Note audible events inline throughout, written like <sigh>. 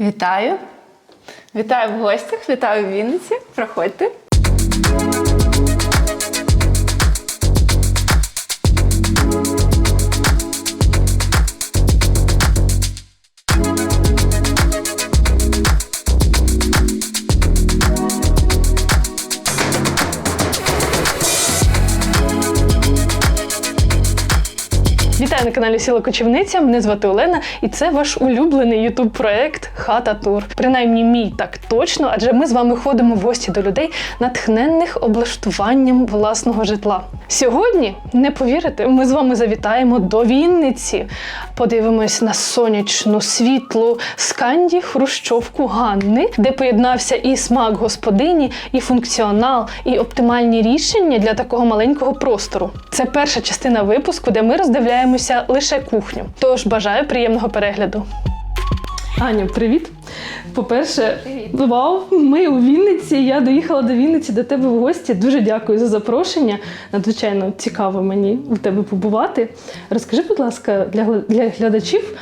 Вітаю! Вітаю в гостях, вітаю в Вінниці. Проходьте. Вітаю на каналі Сіла Кочівниця. Мене звати Олена, і це ваш улюблений ютуб проект Хата Тур. Принаймні, мій так точно, адже ми з вами ходимо в гості до людей, натхненних облаштуванням власного житла. Сьогодні, не повірите, ми з вами завітаємо до Вінниці. Подивимось на сонячну, світлу сканді хрущовку Ганни, де поєднався і смак господині, і функціонал, і оптимальні рішення для такого маленького простору. Це перша частина випуску, де ми роздивляємося лише кухню. Тож бажаю приємного перегляду. Аня, привіт. По-перше, вау, ми у Вінниці. Я доїхала до Вінниці до тебе в гості. Дуже дякую за запрошення. Надзвичайно цікаво мені у тебе побувати. Розкажи, будь ласка, для, для глядачів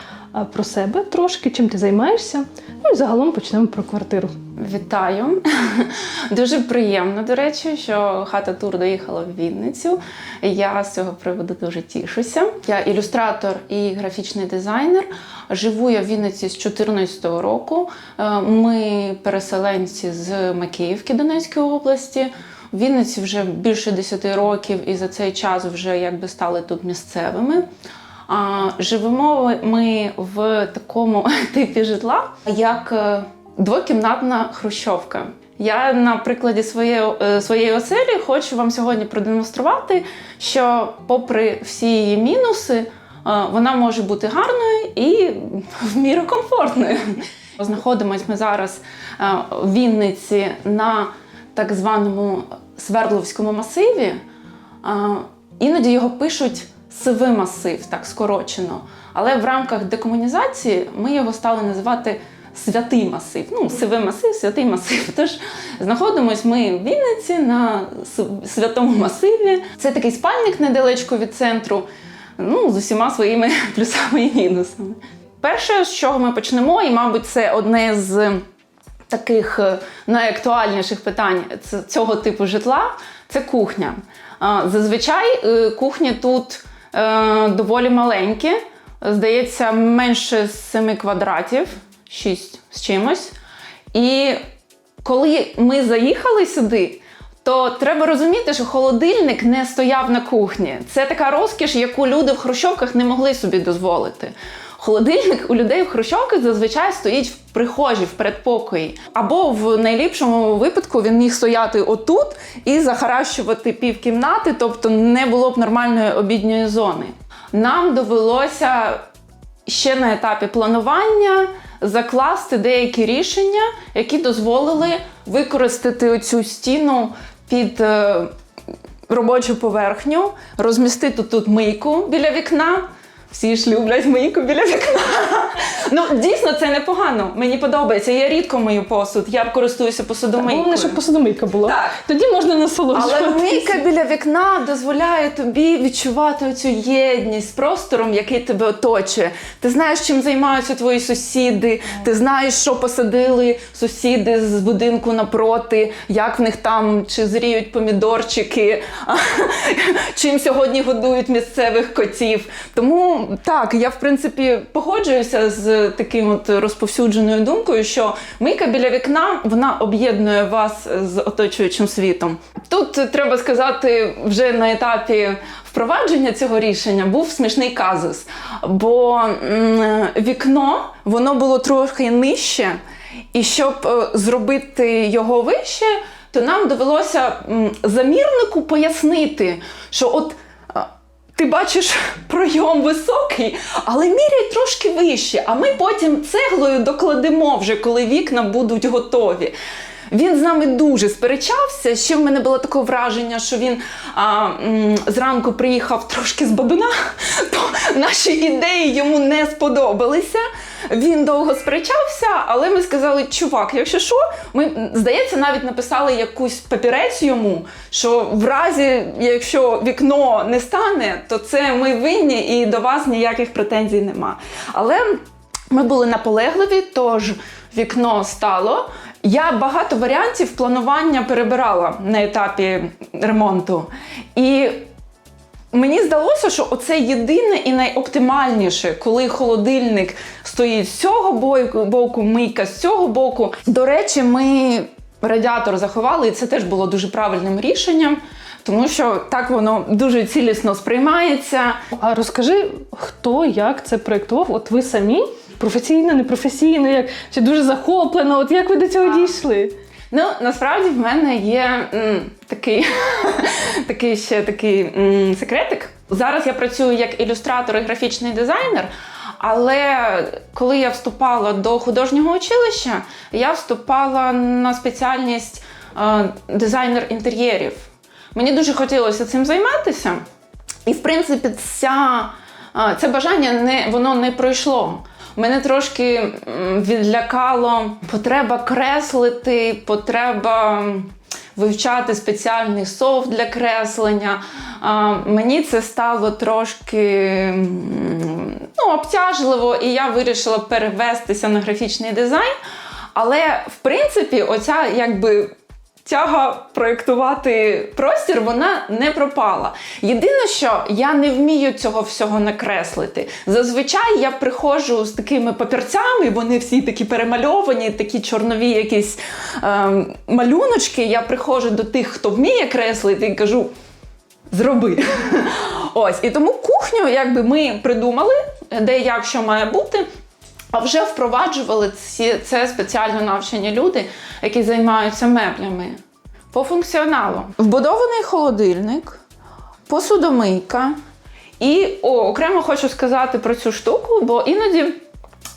про себе трошки, чим ти займаєшся. Ну і загалом почнемо про квартиру. Вітаю. <laughs> Дуже приємно, до речі, що хата тур доїхала в Вінницю. Я з цього приводу дуже тішуся. Я ілюстратор і графічний дизайнер. Живу я в Вінниці з 2014 року. Е, Ми переселенці з Макіївки Донецької області. В Вінниці вже більше 10 років, і за цей час вже якби стали тут місцевими. Живемо ми в такому <laughs> типі житла, як е, двокімнатна хрущовка. Я на прикладі своєї, е, своєї оселі хочу вам сьогодні продемонструвати, що, попри всі її мінуси, е, вона може бути гарною і в міру комфортною. Знаходимось ми зараз в Вінниці на так званому Свердловському масиві. Іноді його пишуть сивий масив, так скорочено. Але в рамках декомунізації ми його стали називати святий масив. Ну, сивий масив, святий масив. <laughs> Тож знаходимось ми в Вінниці на святому масиві. Це такий спальник недалечко від центру, ну, з усіма своїми <laughs> плюсами і мінусами. Перше, з чого ми почнемо, і, мабуть, це одне з таких е, найактуальніших питань цього типу житла це кухня. Зазвичай е, кухні тут е, доволі маленькі, здається, менше 7 квадратів, 6 з чимось. І коли ми заїхали сюди, то треба розуміти, що холодильник не стояв на кухні. Це така розкіш, яку люди в хрущовках не могли собі дозволити. Холодильник у людей в хрущовках зазвичай стоїть в прихожій, в передпокої. Або в найліпшому випадку він міг стояти отут і захаращувати півкімнати, тобто не було б нормальної обідньої зони. Нам довелося ще на етапі планування закласти деякі рішення, які дозволили використати оцю стіну під е, робочу поверхню, розмістити тут мийку біля вікна. Всі ж люблять мийку біля вікна. Ну, дійсно, це непогано. Мені подобається. Я рідко мию посуд. Я користуюся посудомийкою. Головне, щоб посудомийка була. Так. Тоді можна насолоджуватися. Але мийка біля вікна дозволяє тобі відчувати цю єдність з простором, який тебе оточує. Ти знаєш, чим займаються твої сусіди, ти знаєш, що посадили сусіди з будинку напроти, як в них там чи зріють помідорчики, <laughs> чим сьогодні годують місцевих котів. Тому так, я в принципі погоджуюся з таким от розповсюдженою думкою, що мийка біля вікна вона об'єднує вас з оточуючим світом. Тут треба сказати, вже на етапі впровадження цього рішення був смішний казус, бо вікно воно було трохи нижче, і щоб е, зробити його вище, то нам довелося замірнику пояснити, що от. Ти бачиш пройом високий, але міряй трошки вище. А ми потім цеглою докладемо вже, коли вікна будуть готові. Він з нами дуже сперечався. Ще в мене було таке враження, що він а, м, зранку приїхав трошки з бабина, <laughs> то наші ідеї йому не сподобалися. Він довго сперечався, але ми сказали: чувак, якщо що, ми здається, навіть написали якусь папірець йому, що в разі, якщо вікно не стане, то це ми винні і до вас ніяких претензій нема. Але ми були наполегливі, тож вікно стало. Я багато варіантів планування перебирала на етапі ремонту. І Мені здалося, що оце єдине і найоптимальніше, коли холодильник стоїть з цього боку, мийка з цього боку. До речі, ми радіатор заховали, і це теж було дуже правильним рішенням, тому що так воно дуже цілісно сприймається. А розкажи, хто як це проєктував? От ви самі? Професійно, непрофесійно, як чи дуже захоплено? От як ви до цього дійшли? Ну, насправді в мене є м, такий, <laughs> такий ще такий м, секретик. Зараз я працюю як ілюстратор і графічний дизайнер. Але коли я вступала до художнього училища, я вступала на спеціальність е, дизайнер інтер'єрів. Мені дуже хотілося цим займатися. І, в принципі, ця, а, це бажання не, воно не пройшло. Мене трошки відлякало потреба креслити, потреба вивчати спеціальний софт для креслення. Мені це стало трошки ну, обтяжливо, і я вирішила перевестися на графічний дизайн. Але в принципі, оця якби тяга проєктувати простір, вона не пропала. Єдине, що я не вмію цього всього накреслити. Зазвичай я приходжу з такими папірцями, вони всі такі перемальовані, такі чорнові якісь ем, малюночки. Я приходжу до тих, хто вміє креслити, і кажу. Зроби. <laughs> Ось. І тому кухню, якби ми придумали, де як що має бути. А вже впроваджували ці, це спеціально навчені люди, які займаються меблями. По функціоналу. Вбудований холодильник, посудомийка. І о, окремо хочу сказати про цю штуку, бо іноді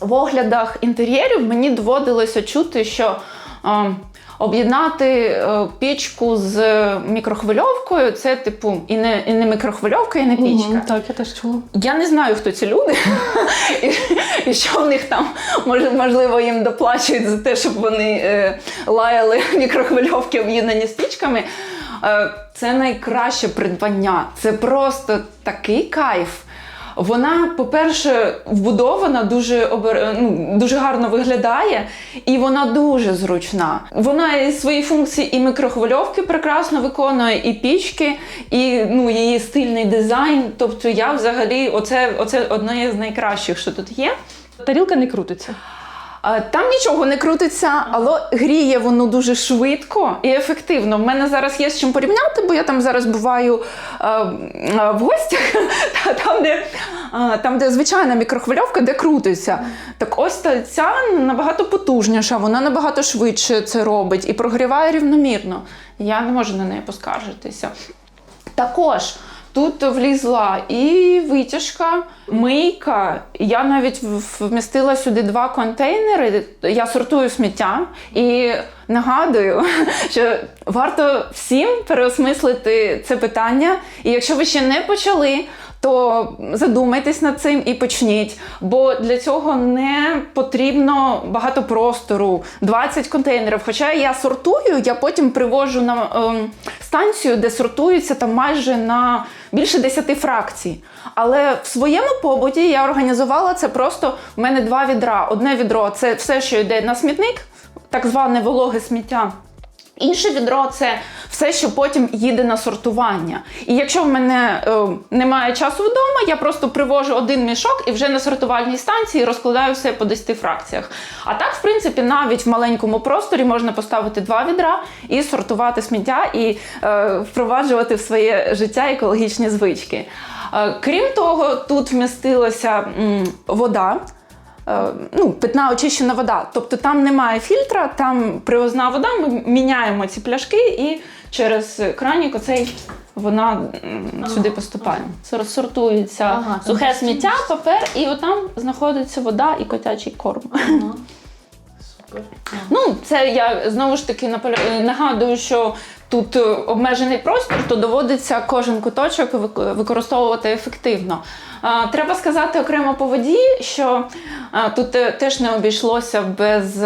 в оглядах інтер'єрів мені доводилося чути, що об'єднати е, пічку з мікрохвильовкою це типу і не, і не мікрохвильовка, і не пічка. Мгм, так, я теж чула. Я не знаю, хто ці люди, <laughs> і, і що в них там може, можливо їм доплачують за те, щоб вони е, лаяли <laughs> мікрохвильовки об'єднані з пічками. Е, це найкраще придбання. Це просто такий кайф. Вона, по-перше, вбудована, дуже обер... ну, дуже гарно виглядає, і вона дуже зручна. Вона і свої функції і мікрохвильовки прекрасно виконує, і пічки, і ну, її стильний дизайн. Тобто я взагалі, оце, оце одне з найкращих, що тут є. Тарілка не крутиться. А, Там нічого не крутиться, але гріє воно дуже швидко і ефективно. В мене зараз є з чим порівняти, бо я там зараз буваю е, е, в гостях, <laughs> та- там, де, е, там, де звичайна мікрохвильовка, де крутиться. Так ось ця набагато потужніша, вона набагато швидше це робить і прогріває рівномірно. Я не можу на неї поскаржитися. Також тут влізла і витяжка, мийка. Я навіть вмістила сюди два контейнери. Я сортую сміття і нагадую, <laughs> що варто всім переосмислити це питання. І якщо ви ще не почали, то задумайтесь над цим і почніть. Бо для цього не потрібно багато простору, 20 контейнерів. Хоча я сортую, я потім привожу на ем, станцію, де сортуються там майже на більше 10 фракцій. Але в своєму побуті я організувала це просто. У мене два відра. Одне відро це все, що йде на смітник, так зване вологе сміття. Інше відро це все, що потім їде на сортування. І якщо в мене е, немає часу вдома, я просто привожу один мішок і вже на сортувальній станції розкладаю все по 10 фракціях. А так, в принципі, навіть в маленькому просторі можна поставити два відра і сортувати сміття і е, впроваджувати в своє життя екологічні звички. Е, крім того, тут вмістилася вода. Е, ну, питна очищена вода. Тобто там немає фільтра, там привозна вода, ми міняємо ці пляшки і через кранік оцей вона ага, сюди поступає. Ага. Сортується Ага, сухе сміття, папер, і отам знаходиться вода і котячий корм. <laughs> Ну, це я знову ж таки е, нагадую, що тут е, обмежений простір, то доводиться кожен куточок використовувати ефективно. Треба сказати окремо по воді, що тут е, теж не обійшлося без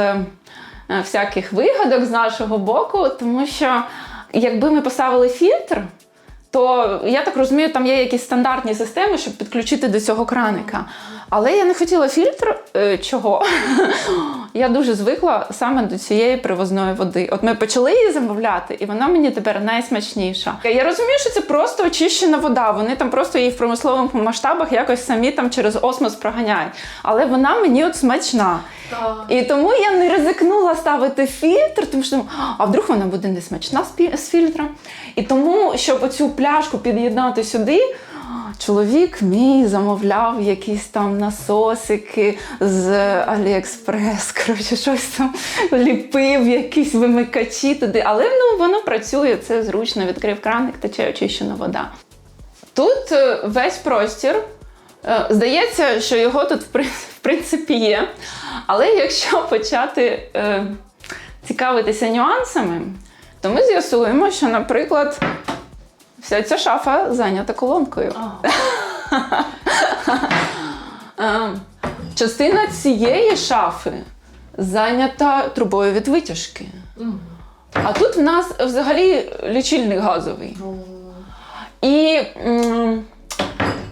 всяких вигадок з нашого боку, тому що якби ми поставили фільтр. То я так розумію, там є якісь стандартні системи, щоб підключити до цього краника. Але я не хотіла фільтр. Е, чого? я дуже звикла саме до цієї привозної води. От ми почали її замовляти, і вона мені тепер найсмачніша. Я розумію, що це просто очищена вода. Вони там просто її в промислових масштабах якось самі там через осмос проганяють. Але вона мені от смачна. І тому я не ризикнула ставити фільтр, тому що а вдруг вона буде не смачна з пі- з фільтром. І тому, щоб оцю пляшку під'єднати сюди, чоловік мій замовляв якісь там насосики з Аліекспрес. <laughs> Коротше, щось там ліпив, якісь вимикачі туди. Але ну, воно працює, це зручно. Відкрив краник, тече очищена вода. Тут е, весь простір. Е, Здається, що його тут в принципі є. Але якщо <laughs> почати е, цікавитися нюансами, то ми з'ясуємо, що, наприклад, вся ця шафа зайнята колонкою. <laughs> Е, частина цієї шафи зайнята трубою від витяжки. А тут в нас взагалі лічильник газовий. І м,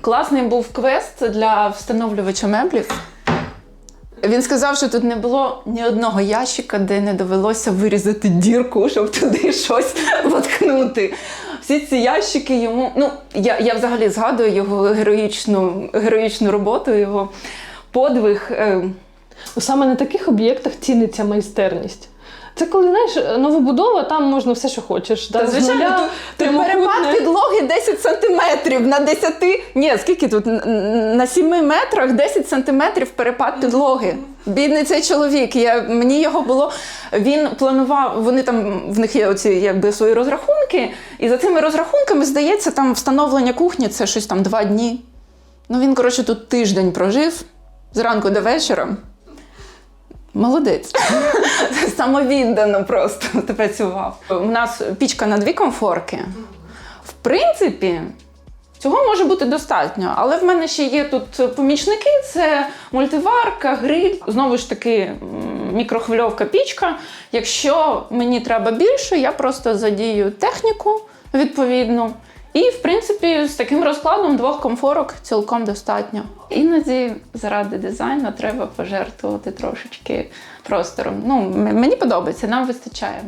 класний був квест для встановлювача меблів. Він сказав, що тут не було ні одного ящика, де не довелося вирізати дірку, щоб туди щось воткнути. Всі ці ящики йому. Ну, я, я взагалі згадую його героїчну, героїчну роботу, його подвиг. Е, Саме на таких об'єктах ціниться майстерність. Це коли знаєш, новобудова, там можна все, що хочеш. Та, звичайно, нуля, тут перепад підлоги 10 сантиметрів на 10... Ні, скільки тут? На 7 метрах 10 сантиметрів перепад підлоги. Бідний цей чоловік. Я, мені його було. Він планував, вони там, в них є оці якби свої розрахунки, і за цими розрахунками, здається, там встановлення кухні це щось там два дні. Ну він, коротше, тут тиждень прожив зранку до вечора. Молодець. <laughs> Самовіддано просто <laughs> працював. У нас пічка на дві комфорки. В принципі, цього може бути достатньо. Але в мене ще є тут помічники: це мультиварка, гриль, знову ж таки, мікрохвильовка пічка. Якщо мені треба більше, я просто задію техніку відповідну. І, в принципі, з таким розкладом двох комфорок цілком достатньо. Іноді заради дизайну треба пожертвувати трошечки простором. Ну, мені подобається, нам вистачає.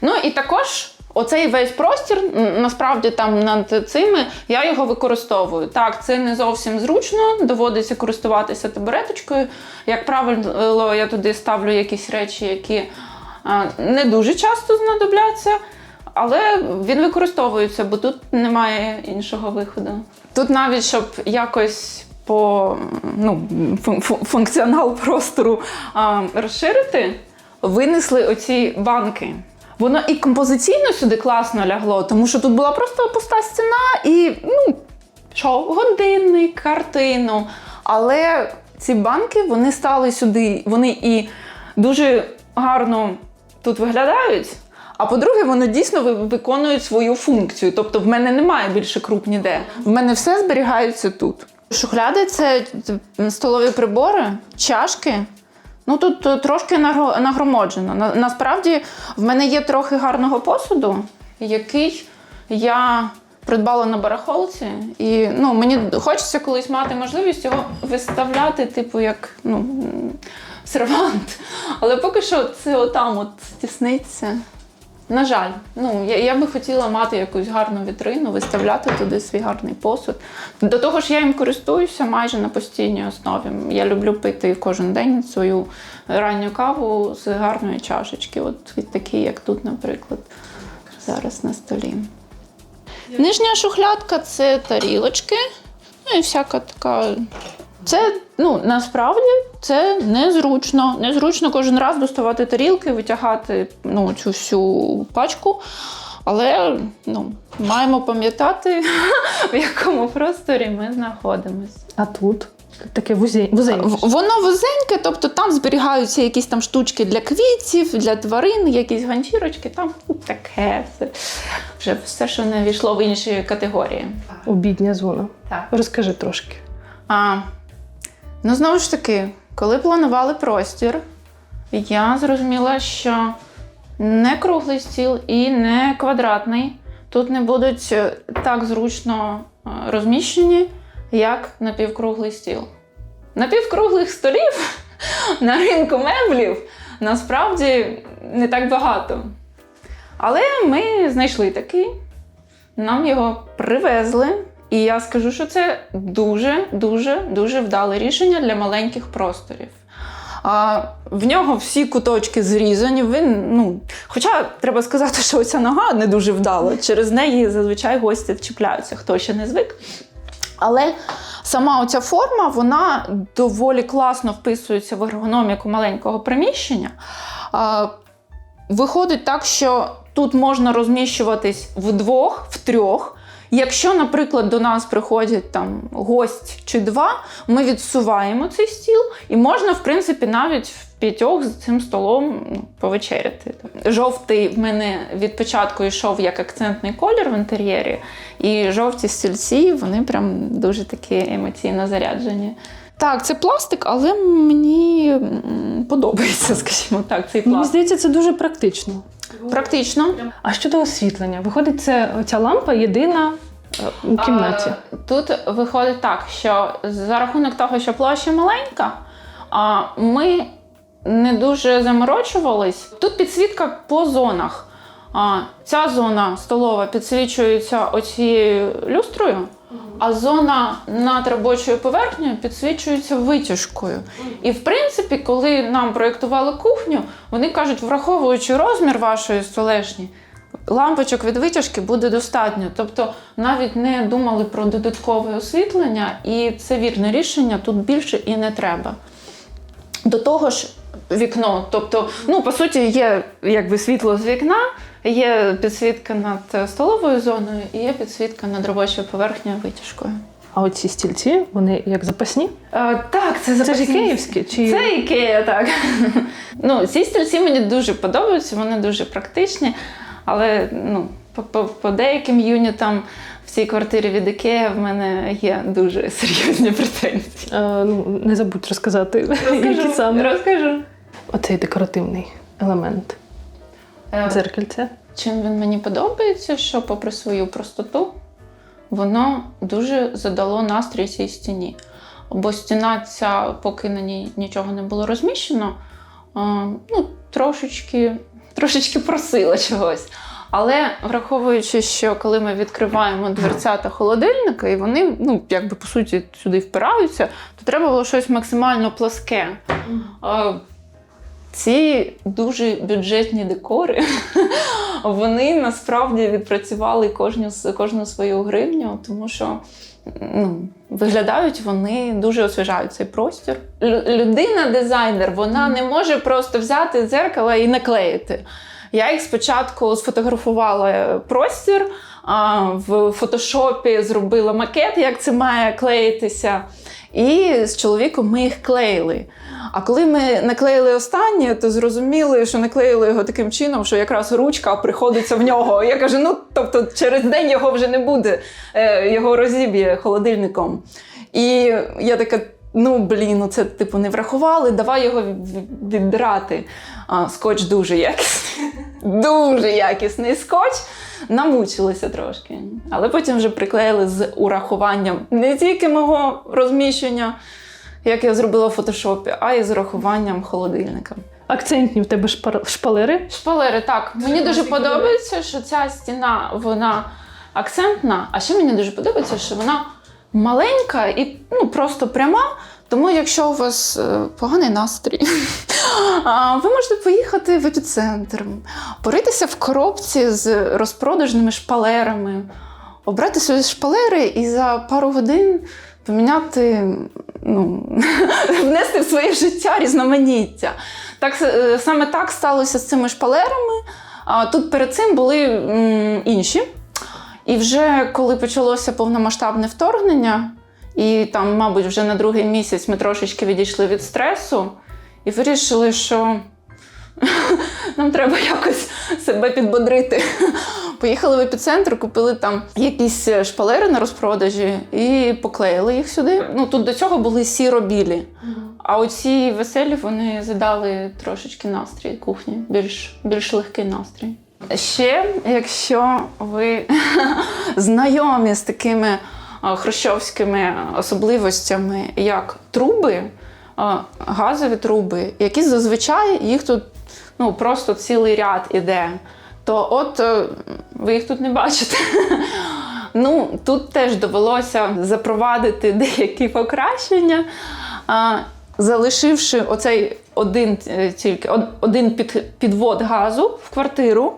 Ну і також оцей весь простір, насправді там над цими, я його використовую. Так, це не зовсім зручно, доводиться користуватися табуреточкою. Як правило, я туди ставлю якісь речі, які не дуже часто знадобляться. Але він використовується, бо тут немає іншого виходу. Тут навіть щоб якось по ну, фун- фун- функціонал простору а, розширити, винесли оці банки. Воно і композиційно сюди класно лягло, тому що тут була просто пуста стіна і ну, що, годинник, картину. Але ці банки вони стали сюди, вони і дуже гарно тут виглядають. А по-друге, вони дійсно ви- виконують свою функцію. Тобто, в мене немає більше круп ніде. В мене все зберігається тут. Шухляди це столові прибори, чашки. Ну тут е, трошки нагро- нагромоджено. Насправді в мене є трохи гарного посуду, який я придбала на барахолці. І ну, мені хочеться колись мати можливість його виставляти, типу, як ну, сервант. Але поки що це отам от тісниться. На жаль, ну я, я би хотіла мати якусь гарну вітрину, виставляти туди свій гарний посуд. До того ж, я їм користуюся майже на постійній основі. Я люблю пити кожен день свою ранню каву з гарної чашечки, от такі, як тут, наприклад, зараз на столі. Нижня шухлядка це тарілочки, ну і всяка така. Це ну насправді це незручно. Незручно кожен раз доставати тарілки, витягати ну, цю всю пачку. Але ну, маємо пам'ятати, <laughs> в якому просторі ми знаходимося. А тут таке вузе- вузеньке. Воно вузеньке, тобто там зберігаються якісь там штучки для квітів, для тварин, якісь ганчірочки, там таке все. Вже все, що не війшло в інші категорії. Обідня зона. Так. Розкажи трошки. А, ну, знову ж таки, коли планували простір, я зрозуміла, що не круглий стіл і не квадратний тут не будуть е, так зручно е, розміщені, як напівкруглий стіл. напівкруглих столів <laughs> на ринку меблів насправді не так багато. Але ми знайшли такий, нам його привезли. І я скажу, що це дуже, дуже, вдале рішення для маленьких просторів. А, в нього всі куточки зрізані. Він, ну, хоча треба сказати, що оця нога не дуже вдала. Через неї зазвичай гості чіпляються, хто ще не звик. Але сама оця форма вона доволі класно вписується в ергономіку маленького приміщення. А, Виходить так, що тут можна розміщуватись вдвох, втрьох. Якщо, наприклад, до нас приходять там гость чи два, ми відсуваємо цей стіл, і можна, в принципі, навіть в п'ятьох з цим столом ну, повечеряти. Жовтий в мене від початку йшов як акцентний колір в інтер'єрі, і жовті стільці вони прям дуже такі емоційно заряджені. Так, це пластик, але мені подобається, <laughs> скажімо так, цей Мені здається, це дуже практично. Практично. А щодо освітлення, виходить, це ця лампа єдина е, у кімнаті. А, Тут виходить так, що за рахунок того, що площа маленька, а, ми не дуже заморочувались. Тут підсвітка по зонах. А, Ця зона столова підсвічується оцією люстрою, а зона над робочою поверхнею підсвічується витяжкою. І в принципі, коли нам проєктували кухню, вони кажуть, враховуючи розмір вашої столешні, лампочок від витяжки буде достатньо. Тобто навіть не думали про додаткове освітлення, і це вірне рішення, тут більше і не треба. До того ж, вікно. Тобто, ну, по суті, є якби світло з вікна, є підсвітка над столовою зоною і є підсвітка над робочою поверхнею витяжкою. А оці стільці, вони як запасні? Е, так, це Це ж ікеївські? Чи... Це ікея, так. <laughs> ну, ці стільці мені дуже подобаються, вони дуже практичні, але ну, по, по, по деяким юнітам в цій квартирі від ікея в мене є дуже <laughs> серйозні претензії. Е, ну, не забудь розказати, які саме. Розкажу. Оцей декоративний елемент. Е, Дзеркальце. Чим він мені подобається, що попри свою простоту, воно дуже задало настрій цій стіні. Бо стіна ця, поки на ній нічого не було розміщено, ну, трошечки, трошечки просила чогось. Але враховуючи, що коли ми відкриваємо дверцята холодильника, і вони, ну, якби по суті, сюди впираються, то треба було щось максимально пласке. Ці дуже бюджетні декори, <laughs> вони насправді відпрацювали кожну, кожну свою гривню, тому що ну, виглядають вони дуже освіжають цей простір. Лю- Людина-дизайнер, вона не може просто взяти дзеркало і наклеїти. Я їх спочатку сфотографувала простір, а, в фотошопі зробила макет, як це має клеїтися. І з чоловіком ми їх клеїли. А коли ми наклеїли останнє, то зрозуміли, що наклеїли його таким чином, що якраз ручка приходиться в нього. Я кажу: ну тобто через день його вже не буде, е, його розіб'є холодильником. І я така. Ну, блін, ну це типу не врахували, давай його від- віддрати. Скотч дуже якісний. <laughs> Дуже якісний скотч. Намучилися трошки. Але потім вже приклеїли з урахуванням не тільки мого розміщення, як я зробила в фотошопі, а й з урахуванням холодильника. Акцентні в тебе шпар- шпалери. Шпалери, так. Мені дуже подобається, що ця стіна вона акцентна, а ще мені дуже подобається, що вона маленька і ну, просто пряма. Тому, якщо у вас е, поганий настрій, <laughs> ви можете поїхати в епіцентр, поритися в коробці з розпродажними шпалерами, обрати собі шпалери і за пару годин поміняти, ну, <laughs> внести в своє життя різноманіття. Так, е, саме так сталося з цими шпалерами. Тут перед цим були інші. І вже коли почалося повномасштабне вторгнення, і там, мабуть, вже на другий місяць ми трошечки відійшли від стресу і вирішили, що <laughs> нам треба якось себе підбодрити. <laughs> Поїхали в епіцентр, купили там якісь шпалери на розпродажі і поклеїли їх сюди. Ну тут до цього були сіро-білі. А оці веселі вони задали трошечки настрій кухні, більш, більш легкий настрій. Ще, якщо ви <laughs> знайомі з такими хрущовськими особливостями, як труби, газові труби, які зазвичай їх тут ну, просто цілий ряд іде. То от е, ви їх тут не бачите. <laughs> Ну, тут теж довелося запровадити деякі покращення, залишивши оцей один е, тільки один підвод газу в квартиру,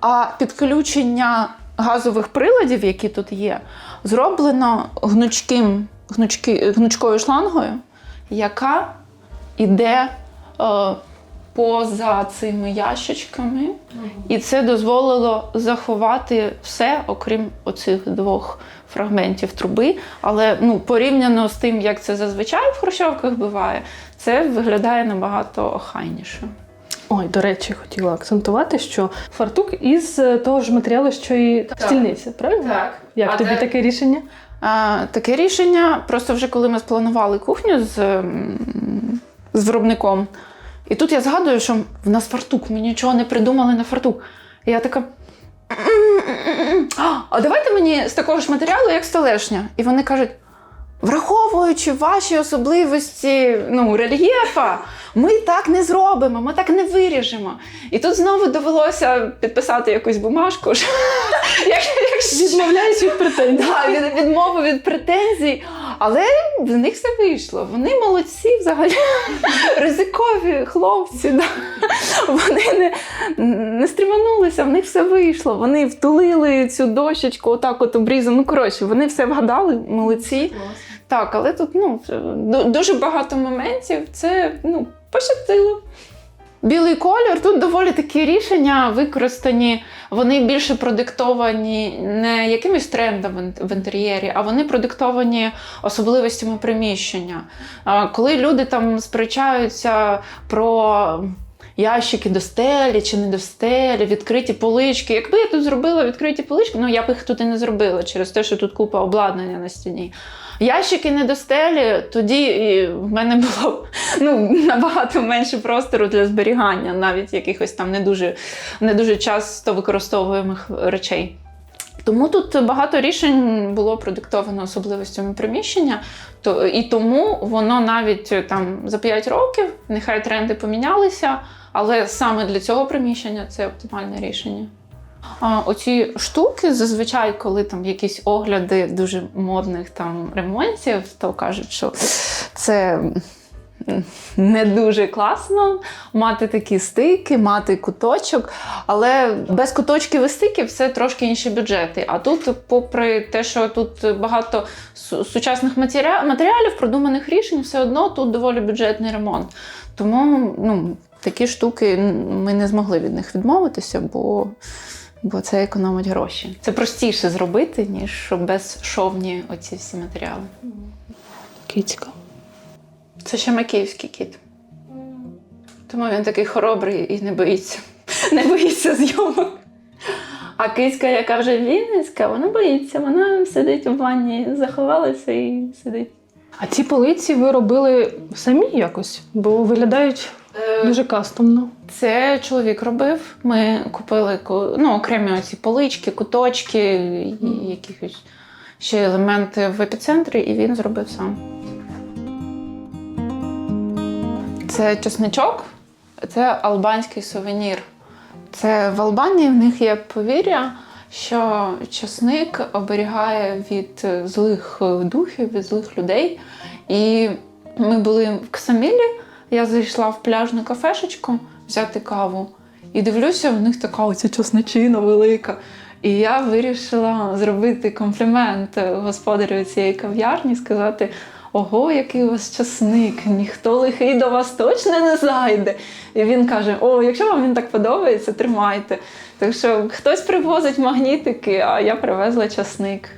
а підключення газових приладів, які тут є, зроблено гнучким, гнучки, гнучкою шлангою, яка іде е, поза цими ящичками. І це дозволило заховати все, окрім оцих двох фрагментів труби. Але ну, порівняно з тим, як це зазвичай в хрущовках буває, це виглядає набагато охайніше. Ой, до речі, хотіла акцентувати, що фартук із е, того ж матеріалу, що і стільниця, правильно? Так. Як А тобі це- таке рішення? А, таке рішення, просто вже коли ми спланували кухню з, з виробником. І тут я згадую, що в нас фартук, ми нічого не придумали на фартук. І я така. А давайте мені з такого ж матеріалу, як столешня. І вони кажуть: враховуючи ваші особливості ну, рельєфа, ми так не зробимо, ми так не виріжемо. І тут знову довелося підписати якусь бумажку. <laughs> Відмовляюсь від претензій. <laughs> Да, від, претензій. Але в них все вийшло. Вони молодці, взагалі <laughs> ризикові хлопці. Вони не, не стріманулися, в них все вийшло. Вони втулили цю дощечку, отак от обрізану. Ну, коротше, вони все вгадали, молодці. Так, але тут ну, дуже багато моментів. Це ну, пощастило. Білий колір тут доволі такі рішення використані. Вони більше продиктовані не якимось трендом в інтер'єрі, а вони продиктовані особливостями приміщення. Коли люди там сперечаються про ящики до стелі чи не до стелі, відкриті полички. Якби я тут зробила відкриті полички, ну я б їх тут і не зробила через те, що тут купа обладнання на стіні. Ящики не до стелі, тоді в мене було ну, набагато менше простору для зберігання, навіть якихось там не дуже, не дуже часто використовуємих речей. Тому тут багато рішень було продиктовано особливостями приміщення, то, і тому воно навіть е, там за 5 років, нехай тренди помінялися, але саме для цього приміщення це оптимальне рішення. А, оці штуки зазвичай, коли там якісь огляди дуже модних там ремонтів, то кажуть, що це не дуже класно мати такі стики, мати куточок. Але без куточків і стиків це трошки інші бюджети. А тут, попри те, що тут багато сучасних матеріалів, продуманих рішень, все одно тут доволі бюджетний ремонт. Тому ну, такі штуки ми не змогли від них відмовитися, бо, бо це економить гроші. Це простіше зробити, ніж безшовні оці всі матеріали. Кицька. Це ще макіївський кіт. Тому він такий хоробрий і не боїться. Не боїться зйомок. А кицька, яка вже вінницька, вона боїться. Вона сидить у ванні, заховалася і сидить. А ці полиці ви робили самі якось, бо виглядають дуже кастомно. Це чоловік робив. Ми купили ну, окремі оці полички, куточки, і якихось ще елементи в епіцентрі, і він зробив сам. Це чесничок, це албанський сувенір. Це в Албанії в них є повір'я, що чесник оберігає від е, злих е, духів, від злих людей. І ми були в Ксамілі, я зайшла в пляжну кафешечку взяти каву. І дивлюся, в них така оця чесничина велика. І я вирішила зробити комплімент господарю цієї кав'ярні, сказати: Ого, який у вас часник, ніхто лихий до вас точно не зайде. І він каже: О, якщо вам він так подобається, тримайте. Так що хтось привозить магнітики, а я привезла часник.